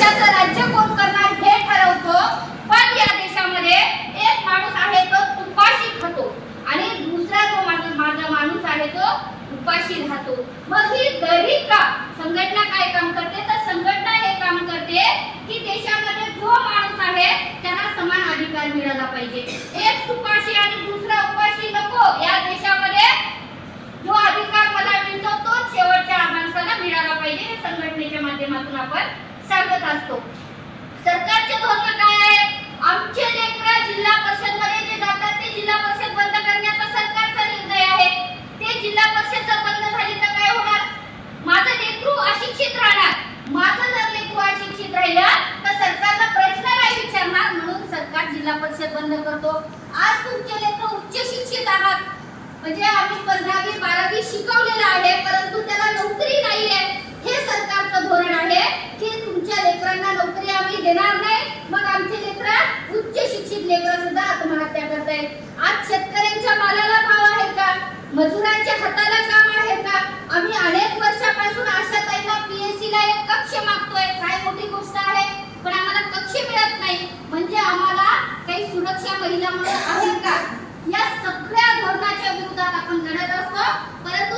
देशाचं राज्य कोण करणार हे ठरवतो. पण या देशामध्ये एक माणूस आहे तो उपाशी खातो आणि दुसरा जो माझा माझा माणूस आहे तो उपाशी राहतो. मग ही दरी का? संघटना काय काम करते? तर संघटना हे काम करते की देशामध्ये जो माणूस आहे त्याला समान अधिकार मिळाला पाहिजे. एक उपाशी आणि दुसरा उपाशी नको या देशामध्ये जो अधिकार मला मिळतो तोच शेवटच्या माणसाला मिळाला पाहिजे हे संघटनेच्या माध्यमातून आपण सांगत असतो सरकारचे धोरण काय आहे आमचे लेकरं जिल्हा परिषदमध्ये जे जातात ते जिल्हा परिषद बंद करण्याचा सरकारचा निर्णय आहे ते जिल्हा परिषद जर बंद झाली तर काय होणार? माझं लेकरू अशिक्षित राहणार. माझं जर लेकरू अशिक्षित राहिलं तर सरकारला प्रश्न नाही विचारणार. म्हणून सरकार जिल्हा परिषद बंद करतो. आज तुमचे लेकरं उच्च शिक्षित आहात. म्हणजे आम्ही पंधरावी बारावी शिकवलेलं आहे परंतु त्याला नोकरी नाही आहे हे सरकारचं धोरण आहे की तुमच्या लेकरांना नोकरी आम्ही देणार नाही. मग आमचे लेकर उच्च शिक्षित लेकरं सुद्धा आत्महत्या करतायत. आज शेतकऱ्यांच्या मालाला 我的